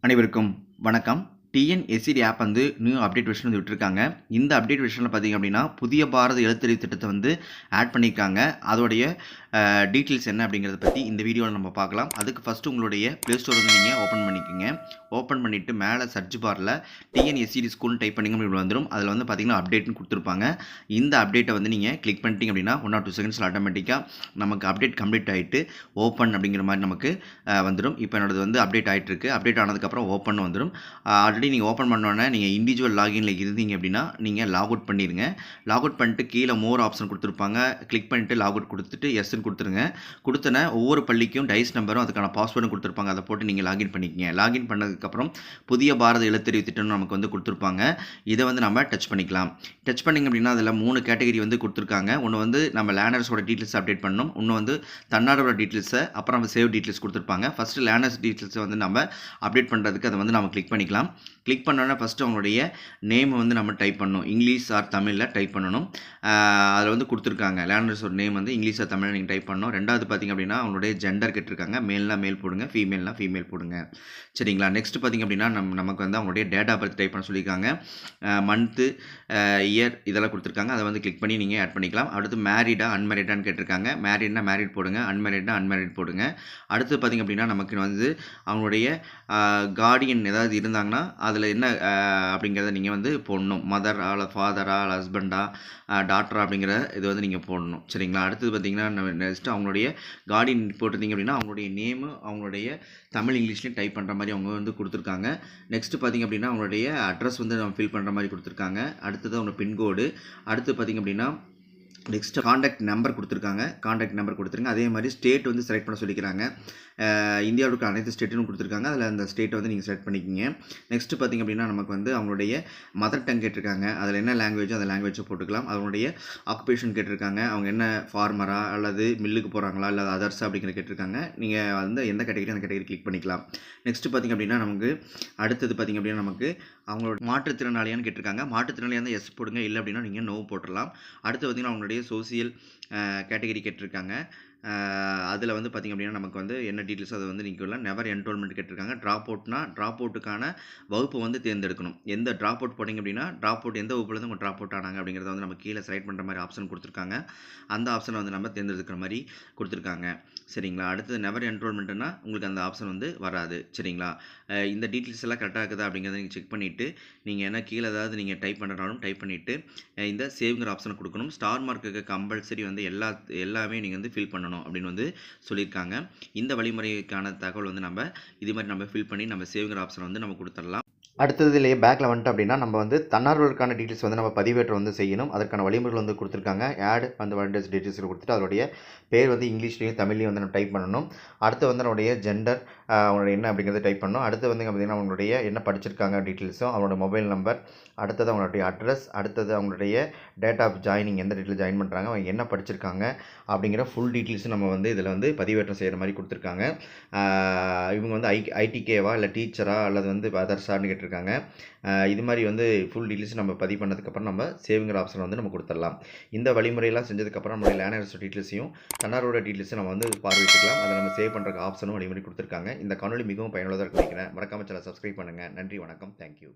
அனைவருக்கும் வணக்கம். டிஎன்எஸ்சிடி ஆப் வந்து நியூ அப்டேட் வெர்ஷன் வந்து விட்டுருக்காங்க. இந்த அப்டேட் வெர்ஷனில் பார்த்தீங்க அப்படின்னா புதிய பாரத எழுத்தறிவு திட்டத்தை வந்து ஆட் பண்ணியிருக்காங்க. அதோடைய டீட்டெயில்ஸ் என்ன அப்படிங்கிறத பற்றி இந்த வீடியோவில் நம்ம பார்க்கலாம். அதுக்கு ஃபஸ்ட்டு உங்களுடைய ப்ளே ஸ்டோர் வந்து நீங்கள் ஓப்பன் பண்ணிக்கோங்க. ஓப்பன் பண்ணிவிட்டு மேலே சர்ச் பாரில் டிஎன்எஸ்சிடி ஸ்கூல்னு டைப் பண்ணிங்க அப்படி வந்துடும் அதில் வந்து பார்த்தீங்கன்னா அப்டேட்னு கொடுத்துருப்பாங்க. இந்த அப்டேட்டை வந்து நீங்கள் கிளிக் பண்ணிட்டீங்க அப்படின்னா ஒன் ஆர் டூ செகண்ட்ஸில் ஆட்டோமேட்டிக்காக நமக்கு அப்டேட் கம்ப்ளீட் ஆகிட்டு ஓப்பன் அப்படிங்கிற மாதிரி நமக்கு வந்துடும் இப்போ என்னோடது வந்து அப்டேட் ஆகிட்டுருக்கு அப்டேட் ஆனதுக்கப்புறம் ஓப்பன் வந்துடும் ஆல்ரெடி நீங்கள் ஓப்பன் பண்ணோன்னே நீங்கள் இண்டிவிஜுவல் லாகின்ல இருந்தீங்க அப்படின்னா நீங்கள் லாக் அவுட் பண்ணிடுங்க லாக் அவுட் பண்ணிட்டு கீழே மோர் ஆப்ஷன் கொடுத்துருப்பாங்க. கிளிக் பண்ணிட்டு லாக் அவுட் கொடுத்துட்டு எஸ் எஸ்ன்னு கொடுத்துருங்க. கொடுத்தன ஒவ்வொரு பள்ளிக்கும் டைஸ் நம்பரும் அதுக்கான பாஸ்வேர்டும் கொடுத்துருப்பாங்க. அதை போட்டு நீங்கள் லாகின் பண்ணிக்கங்க. லாகின் பண்ணதுக்கப்புறம் புதிய பாரத எழுத்தறிவு திட்டம்னு நமக்கு வந்து கொடுத்துருப்பாங்க. இதை வந்து நம்ம டச் பண்ணிக்கலாம். டச் பண்ணிங்க அப்படின்னா அதில் மூணு கேட்டகரி வந்து கொடுத்துருக்காங்க. ஒன்று வந்து நம்ம லேனர்ஸோட டீட்டெயில்ஸ் அப்டேட் பண்ணணும். ஒன்று வந்து தன்னாரோட டீட்டெயில்ஸை அப்புறம் நம்ம சேவ் டீட்டெயில்ஸ் கொடுத்துருப்பாங்க. ஃபஸ்ட்டு லேனர்ஸ் டீட்டெயில்ஸை வந்து நம்ம அப்டேட் பண்ணுறதுக்கு அதை வந்து நம்ம கிளிக் பண்ணிக்கலாம். கிளிக் பண்ணோன்னே ஃபஸ்ட்டு அவங்களுடைய நேம் வந்து நம்ம டைப் பண்ணணும். இங்கிலீஷ் ஆர் தமிழில் டைப் பண்ணணும். அதில் வந்து கொடுத்துருக்காங்க. லேனர்ஸோட நேம் வந்து இங்கிலீஷ் ஆர் தமிழில் நீங்கள் டைப் பண்ணோம் ரெண்டாவது பார்த்தீங்க அப்படின்னா அவங்களுடைய ஜெண்டர் கேட்டிருக்காங்க மேல்னா மேல் போடுங்க ஃபீமேல்னா ஃபீமேல் போடுங்க. சரிங்களா? நெக்ஸ்ட் பார்த்தீங்க அப்படின்னா நம்ம நமக்கு வந்து அவங்களுடைய டேட் ஆஃப் பர்த் டைப் பண்ண சொல்லியிருக்காங்க. மந்த்து இயர் இதெல்லாம் கொடுத்துருக்காங்க. அதை வந்து கிளிக் பண்ணி நீங்கள் ஆட் பண்ணிக்கலாம். அடுத்து மேரிடா அன்மேரிடான்னு கேட்டிருக்காங்க. மேரிட்னா மேரிட் போடுங்க அன்மேரிட்னா அன்மேரிட் போடுங்க. அடுத்து பார்த்தீங்க அப்படின்னா நமக்கு வந்து அவங்களுடைய கார்டியன் ஏதாவது இருந்தாங்கன்னா அதில் என்ன அப்படிங்கிறத நீங்கள் வந்து போடணும். மதர் ஆல் ஃபாதரா ஆல் ஹஸ்பண்டா டாக்டரா அப்படிங்கிற இது வந்து நீங்கள் போடணும். சரிங்களா? அடுத்தது பார்த்தீங்கன்னா நெக்ஸ்ட்டு அவங்களுடைய கார்டியன் போட்டிருந்தீங்க அப்படின்னா அவங்களுடைய நேமு அவங்களுடைய தமிழ் இங்கிலீஷ்லேயும் டைப் பண்ணுற மாதிரி அவங்க வந்து கொடுத்துருக்காங்க. நெக்ஸ்ட்டு பார்த்தீங்க அப்படின்னா அவங்களுடைய அட்ரஸ் வந்து நம்ம ஃபில் பண்ணுற மாதிரி கொடுத்துருக்காங்க. அடுத்தது அவங்க பின்கோடு அடுத்து பார்த்தீங்க அப்படின்னா நெக்ஸ்ட்டு காண்டாக்ட் நம்பர் கொடுத்துருக்காங்க. காண்டாக்ட் நம்பர் கொடுத்துருங்க அதே மாதிரி ஸ்டேட் வந்து செலக்ட் பண்ண சொல்லிக்கிறாங்க. இந்தியாவில் இருக்கிற அனைத்து ஸ்டேட்டும் கொடுத்துருக்காங்க. அதில் அந்த ஸ்டேட்டை வந்து நீங்கள் செலக்ட் பண்ணிக்கிங்க. நெக்ஸ்ட்டு பார்த்தீங்க அப்படின்னா நமக்கு வந்து அவங்களுடைய மதர் டங் கேட்டிருக்காங்க. அதில் என்ன லாங்குவேஜோ அந்த லாங்குவேஜை போட்டுக்கலாம். அவங்களுடைய ஆக்குபேஷன் கேட்டிருக்காங்க. அவங்க என்ன ஃபார்மரா அல்லது மில்லுக்கு போகிறாங்களா இல்லை அதர்ஸ் அப்படிங்கிற கேட்டிருக்காங்க. நீங்கள் வந்து எந்த கேட்டகரி அந்த கேட்டகரி கிளிக் பண்ணிக்கலாம். நெக்ஸ்ட்டு பார்த்தீங்க அப்படின்னா நமக்கு அடுத்தது பார்த்தீங்க அப்படின்னா நமக்கு அவங்களோட மாற்றுத்திறனாளியான்னு கேட்டிருக்காங்க. மாற்றுத்திறனாளியாக இருந்தால் எஸ் போடுங்க. இல்லை அப்படின்னா நீங்கள் நோ போட்டுடலாம். அடுத்து பார்த்தீங்கன்னா அவங்களுடைய சோசியல் கேட்டகரி கேட்டிருக்காங்க. அதில் வந்து பார்த்திங்க அப்படின்னா நமக்கு வந்து என்ன டீட்டெயில்ஸ் அதை வந்து நீங்கள் நெவர் என்ரோல்மெண்ட் கேட்டிருக்காங்க. ட்ராப் அவுட்னா ட்ராப் அவுட்டுக்கான வகுப்பு வந்து தேர்ந்தெடுக்கணும். எந்த ட்ராப் அவுட் போட்டிங்க அப்படின்னா ட்ராப் அவுட் எந்த வகுப்புலேருந்து உங்கள் ட்ராப் அவுட் ஆனாங்க அப்படிங்கிறத வந்து நம்ம கீழே செலக்ட் பண்ணுற மாதிரி ஆப்ஷன் கொடுத்துருக்காங்க. அந்த ஆப்ஷனை வந்து நம்ம தேர்ந்தெடுக்கிற மாதிரி கொடுத்துருக்காங்க. சரிங்களா? அடுத்தது நெவர் என்ரோல்மெண்ட்னா உங்களுக்கு அந்த ஆப்ஷன் வந்து வராது. சரிங்களா? இந்த டீட்டெயில்ஸ் எல்லாம் கரெக்டாக இருக்குதா அப்படிங்கிறத நீங்கள் செக் பண்ணிவிட்டு நீங்கள் என்ன கீழே ஏதாவது நீங்கள் டைப் பண்ணுறாலும் டைப் பண்ணிவிட்டு இந்த சேவ்ங்கிற ஆப்ஷனை கொடுக்கணும். ஸ்டார் மார்க்குக்கு கம்பல்சரி வந்து எல்லா எல்லாமே நீங்கள் வந்து ஃபில் பண்ணணும் அப்படின்னு வந்து சொல்லியிருக்காங்க. இந்த வழிமுறைக்கான தகவல் வந்து நம்ம இது மாதிரி நம்ம ஃபில் பண்ணி நம்ம சேவ்ங்கிற ஆப்ஷன் வந்து நம்ம கொடுத்துடலாம். அடுத்ததுலேயே பேக்கில் வந்துட்டு அப்படின்னா நம்ம வந்து தன்னார்வலுக்கான டீட்டெயில்ஸ் வந்து நம்ம பதிவேற்றம் வந்து செய்யணும். அதற்கான வழிமுறைகள் வந்து கொடுத்துருக்காங்க. ஆட் அந்த வாலண்டியர்ஸ் டீட்டெயில்ஸ் கொடுத்துட்டு அதோடைய பேர் வந்து இங்கிலீஷ்லேயும் தமிழ்லையும் வந்து நம்ம டைப் பண்ணணும். அடுத்து வந்து நம்மளுடைய ஜெண்டர் அவங்களோட என்ன அப்படிங்கிறத டைப் பண்ணோம் அடுத்து வந்து பார்த்திங்கன்னா அவங்களுடைய என்ன படிச்சிருக்காங்க டீட்டெயில்ஸும் அவங்களோட மொபைல் நம்பர் அடுத்தது அவங்களுடைய அட்ரஸ் அடுத்தது அவங்களுடைய டேட் ஆஃப் ஜாயினிங் எந்த டேட்டில் ஜாயின் பண்ணுறாங்க அவங்க என்ன படிச்சிருக்காங்க அப்படிங்கிற ஃபுல் டீட்டெயில்ஸும் நம்ம வந்து இதில் வந்து பதிவேற்றம் செய்கிற மாதிரி கொடுத்துருக்காங்க. இவங்க வந்து ஐ ஐடிகேவா இல்லை டீச்சரா அல்லது வந்து அதர்ஸான்னு கேட்டிருக்காங்க. இது மாதிரி வந்து ஃபுல் டீட்டெயில்ஸ் நம்ம பதிவு பண்ணதுக்கப்புறம் நம்ம சேவிங்கிற ஆப்ஷன் வந்து நம்ம கொடுத்துடலாம். இந்த வழிமுறையெல்லாம் செஞ்சதுக்கப்புறம் நம்மளுடைய லேனர்ஸ் டீட்டெயில்ஸையும் தன்னாரோட டீட்டெயில்ஸும் நம்ம வந்து பார்வையிட்டுக்கலாம். அதை நம்ம சேவ் பண்ணுறக்கு ஆப்ஷனும் வழிமுறை கொடுத்துருக்காங்க. இந்த காணொலி மிகவும் பயனுள்ளதாக நினைக்கிறேன். மறக்காமல் சேனல் சப்ஸ்கிரைப் பண்ணுங்கள் நன்றி வணக்கம். தேங்க்யூ